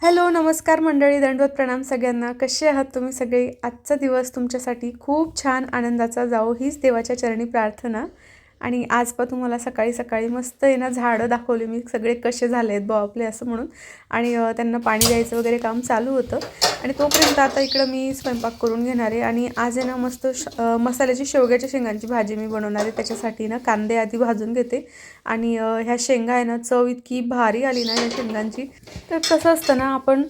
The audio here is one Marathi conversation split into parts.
हॅलो नमस्कार मंडळी दंडवत प्रणाम सगळ्यांना. कसे आहात तुम्ही सगळे? आजचा दिवस तुमच्यासाठी खूप छान आनंदाचा जाओ हीच देवाच्या चरणी प्रार्थना. आणि आज पण तुम्हाला सकाळी सकाळी मस्त आहे ना झाडं दाखवली मी सगळे कसे झाले आहेत बुवा आपले असं म्हणून. आणि त्यांना पाणी द्यायचं वगैरे काम चालू होतं. आणि तोपर्यंत आता इकडं मी स्वयंपाक करून घेणार आहे. आणि आज आहे ना मस्त श मसाल्याची शेवग्याच्या शेंगांची भाजी मी बनवणार आहे. त्याच्यासाठी ना कांदे आधी भाजून घेते. आणि ह्या शेंगा आहे ना चव इतकी भारी आली ना ह्या शेंगांची. तर कसं असतं ना आपण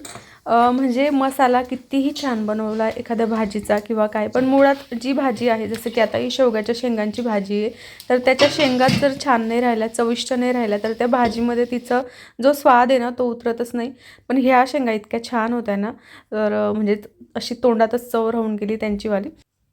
म्हणजे मसाला कितीही छान बनवला एखाद्या भाजीचा किंवा काय पण मुळात जी भाजी आहे जसं की आता ही शेवग्याच्या शेंगांची भाजी आहे तर त्याच्या शेंगात जर छान नाही राहिल्या चविष्ट नाही राहिल्या तर त्या भाजीमध्ये तिचं जो स्वाद आहे ना तो उतरतच नाही. पण ह्या शेंगा इतक्या छान होत्या ना तर म्हणजे अशी तोंडातच चव राहून गेली त्यांचीवाली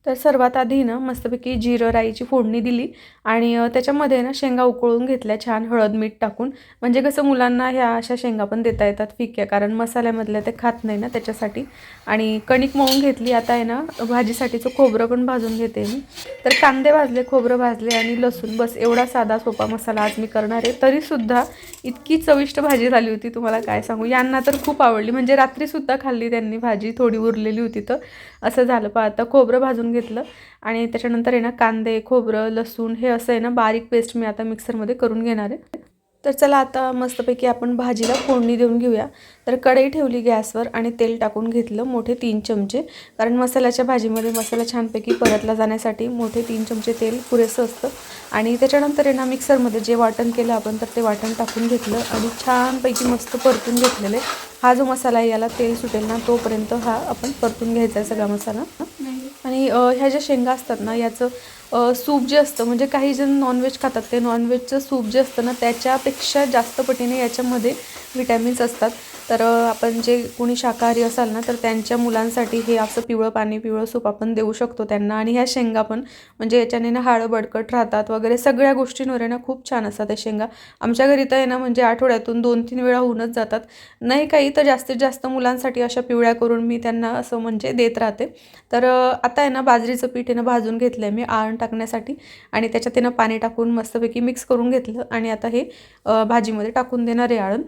तर सर्वात आधी ना मस्तपैकी जिरं राईची फोडणी दिली आणि त्याच्यामध्ये ना शेंगा उकळून घेतल्या छान हळद मीठ टाकून. म्हणजे कसं मुलांना ह्या अशा शेंगा पण देता येतात फिक्या कारण मसाल्यामधल्या ते खात नाही ना त्याच्यासाठी. आणि कणिक मळून घेतली आता आहे ना भाजीसाठीचं खोबरं पण भाजून घेते मी. तर कांदे भाजले खोबरं भाजले आणि लसूण बस एवढा साधा सोपा मसाला आज मी करणार आहे. तरीसुद्धा इतकी चविष्ट भाजी झाली होती तुम्हाला काय सांगू? यांना तर खूप आवडली. म्हणजे रात्रीसुद्धा खाल्ली त्यांनी भाजी थोडी उरलेली होती तर. असं झालं पहा आता खोबरं भाजून घेतलं. आणि त्याच्यानंतर आहे ना कांदे खोबरं लसूण हे असं आहे ना बारीक पेस्ट मी आता मिक्सरमध्ये करून घेणार आहे. तर चला आता मस्तपैकी आपण भाजीला फोडणी देऊन घेऊया. तर कढई ठेवली गॅसवर आणि तेल टाकून घेतलं मोठे तीन चमचे. कारण मसाल्याच्या भाजीमध्ये मसाला छानपैकी परतला जाण्यासाठी मोठे तीन चमचे तेल पुरेसं असतं. आणि त्याच्यानंतर आहे ना मिक्सरमध्ये जे वाटण केलं आपण तर ते वाटण टाकून घेतलं आणि छानपैकी मस्त परतून घेतलेले. हा जो मसाला आहे याला तेल सुटेल ना तोपर्यंत हा आपण परतून घ्यायचा आहे सगळा मसाला. आणि ह्या ज्या शेंगा असतात ना याचं सूप जे असतं म्हणजे काही जण नॉनव्हेज खातात. ते नॉनव्हेजचं सूप जे असतं ना त्याच्यापेक्षा जास्त पटीने याच्यामध्ये व्हिटॅमिन्स असतात. तर आपण जे कोणी शाकाहारी असाल ना तर त्यांच्या मुलांसाठी हे असं पिवळं पाणी पिवळं सूप आपण देऊ शकतो त्यांना. आणि ह्या शेंगा पण म्हणजे याच्याने ना हाडं बडकट राहतात वगैरे. सगळ्या गोष्टींवर आहे ना खूप छान असतात या शेंगा. आमच्या घरी तर आहे ना म्हणजे आठवड्यातून दोन तीन वेळा होऊनच जातात. नाही काही तर जास्तीत जास्त मुलांसाठी अशा पिवळ्या करून मी त्यांना असं म्हणजे देत राहते. तर आता आहे ना बाजरीचं पीठ आहे ना भाजून घेतलं आहे मी आळण टाकण्यासाठी. आणि त्याच्यात ना पाणी टाकून मस्तपैकी मिक्स करून घेतलं. आणि आता हे भाजीमध्ये टाकून देणार आहे आळण.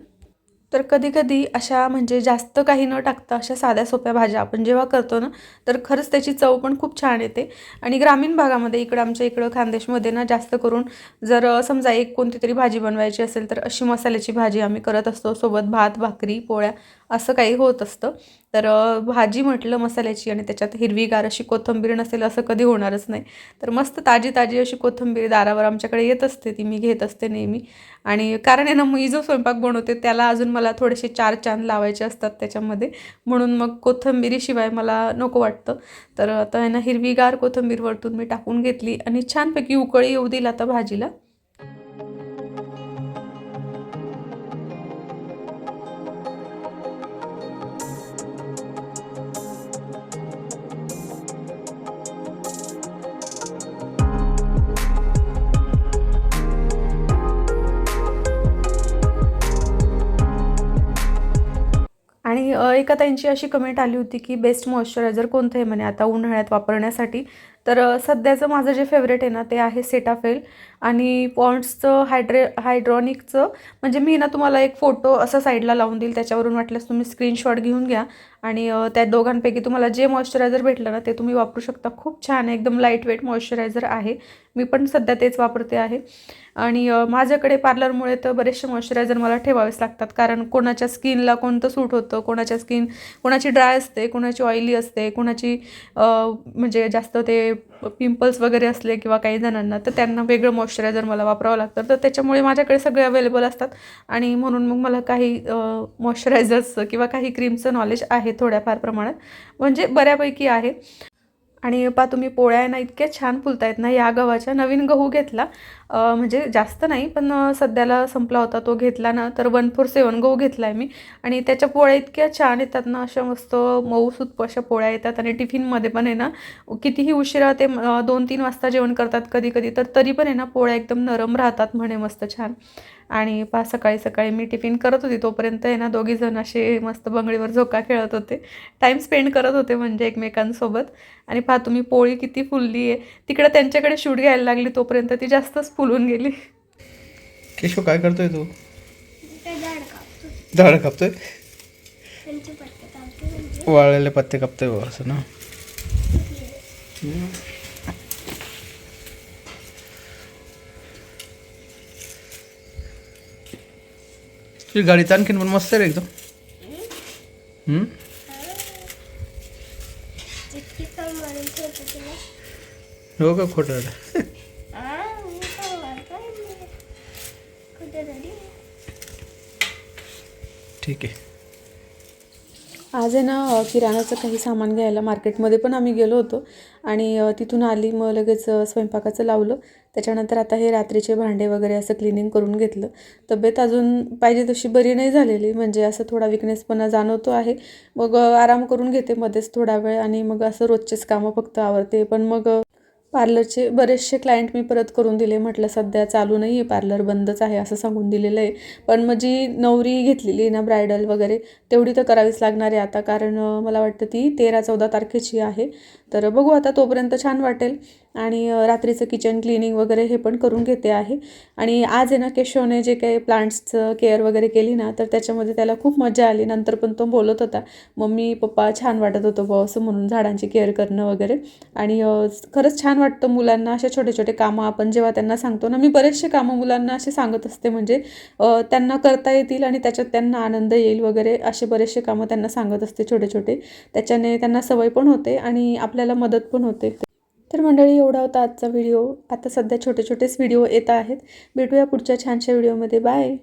तर कधीकधी अशा म्हणजे जास्त काही न टाकता अशा साध्या सोप्या भाज्या आपण जेव्हा करतो ना तर खरंच त्याची चव पण खूप छान येते. आणि ग्रामीण भागामध्ये इकडं आमच्या इकडं खानदेशमध्ये ना जास्त करून जर समजा एक कोणती तरी भाजी बनवायची असेल तर अशी मसाल्याची भाजी आम्ही करत असतो. सोबत भात भाकरी पोळ्या असं काही होत असतं. तर भाजी म्हटलं मसाल्याची आणि त्याच्यात हिरवीगार अशी कोथिंबीर नसेल असं कधी होणारच नाही. तर मस्त ताजी ताजी अशी कोथंबीर दारावर आमच्याकडे येत असते ती मी घेत असते नेहमी. आणि कारण आहे ना मी जो स्वयंपाक बनवते त्याला अजून मला थोडेसे चार चांद लावायचे असतात त्याच्यामध्ये. म्हणून मग कोथिंबिरीशिवाय मला नको वाटतं. तर आता आहे ना हिरवीगार कोथिंबीर वरतून मी टाकून घेतली आणि छानपैकी उकळी येऊ दिला आता भाजीला. एका त्यांची अशी कमेंट आली होती की बेस्ट मॉइश्चरायझर कोणतं आहे म्हणे? आता उन्हाळ्यात वापरण्यासाठी तर सध्याचं माझं जे फेवरेट आहे ना ते आहे सेटाफेल आणि पॉन्ड्सचं हायड्रे हायड्रॉनिकचं म्हणजे मी ना तुम्हाला एक फोटो असं साईडला लावून देईल. त्याच्यावरून वाटल्यास तुम्ही स्क्रीनशॉट घेऊन घ्या. आणि त्या दोघांपैकी तुम्हाला जे मॉइश्चरायझर भेटलं ना ते तुम्ही वापरू शकता. खूप छान आहे एकदम लाइट वेट मॉइश्चरायझर आहे. मी पण सध्या तेच वापरते आहे. आणि माझ्याकडे पार्लरमुळे तर बरेचसे मॉइश्चरायझर मला ठेवावेच लागतात. कारण कोणाच्या स्किनला कोणतं सूट होतं कोणाच्या स्किन कोणाची ड्राय असते कोणाची ऑइली असते कोणाची म्हणजे जास्त ते पिंपल्स वगैरे असले किंवा काही जणांना तर त्यांना वेगळं मॉइश्चरायझर मला वापरावं लागतं. तर त्याच्यामुळे माझ्याकडे सगळे अवेलेबल असतात. आणि म्हणून मग मला काही मॉइश्चरायझर्सचं किंवा काही क्रीमचं नॉलेज आहे थोड्याफार प्रमाणात. म्हणजे बऱ्यापैकी आहे. आणि पा तुम्ही पोळ्या आहे ना इतक्या छान फुलतायत ना या गव्हाच्या. नवीन गहू घेतला. म्हणजे जास्त नाही पण सध्याला संपला होता तो घेतला ना तर वन फोर सेवन गहू घेतला आहे मी. आणि त्याच्या पोळ्या इतक्या छान येतात ना अशा मस्त मऊसूत अशा पोळ्या येतात आणि टिफिनमध्ये पण आहे ना कितीही उशिरा ते दोन तीन वाजता जेवण करतात कधी कधी तर तरी पण आहे ना पोळ्या एकदम नरम राहतात म्हणे मस्त छान. आणि पा सकाळी सकाळी मी टिफिन करत होती. तोपर्यंत आहे ना दोघी जण असे मस्त बंगडीवर झोका खेळत होते. टाईम स्पेंड करत होते म्हणजे एकमेकांसोबत. आणि पहा तुम्ही पोळी किती फुलली आहे. तिकडे त्यांच्याकडे शूट घ्यायला लागली तोपर्यंत ती जास्तच फुलून गेली. केशव काय करतोय तू? ते झाड कापतो झाड कापतोय? म्हणजे. वाळलेले पत्ते कापते बघ असं ना? तुझी गाडीत आणखीन पण मस्त आहे रे एकदम. हो का? खोटं ठीक आहे. आज आहे ना किराणाचं काही सामान घ्यायला मार्केटमध्ये पण आम्ही गेलो होतो. आणि तिथून आली मग लगेच स्वयंपाकाचं लावलं. त्याच्यानंतर आता हे रात्रीचे भांडे वगैरे असं क्लिनिंग करून घेतलं. तब्येत अजून पाहिजे तशी बरी नाही झालेली. म्हणजे असं थोडा विकनेसपणा जाणवतो आहे. मग आराम करून घेते मध्येच थोडा वेळ. आणि मग असं रोजचेच कामं फक्त आवरते. पण मग पार्लरचे बरेचसे क्लायंट मी परत करून दिले. म्हटलं सध्या चालू नाही आहे पार्लर बंदच आहे असं सांगून दिलेलं आहे. पण मग जी नवरी घेतलेली आहे ना ब्रायडल वगैरे तेवढी तर करावीच लागणार आहे आता. कारण मला वाटतं ती तेरा चौदा तारखेची आहे. तर बघू आता तोपर्यंत छान वाटेल. आणि रात्रीचं किचन क्लिनिंग वगैरे हे पण करून घेते आहे. आणि आज आहे ना केशवने जे काही प्लांट्सचं केअर वगैरे केली ना तर त्याच्यामध्ये त्याला खूप मजा आली. नंतर पण तो बोलत होता मम्मी पप्पा छान वाटत होतं बॉ असं म्हणून झाडांची केअर करणं वगैरे. आणि खरंच छान वाटतं मुलांना असे छोटे छोटे कामं आपण जेव्हा त्यांना सांगतो ना मी बरेचसे कामं मुलांना असे सांगत असते. म्हणजे त्यांना करता येतील आणि त्याच्यात त्यांना आनंद येईल वगैरे असे बरेचसे कामं त्यांना सांगत असते छोटे छोटे त्याच्याने त्यांना सवय पण होते आणि आपल्याला मदत पण होते. तर मंडळी एवढा होता आजचा व्हिडिओ. आता सध्या छोटे छोटेच व्हिडिओ येत आहेत. भेटूया पुढच्या छानशा व्हिडिओमध्ये. बाय!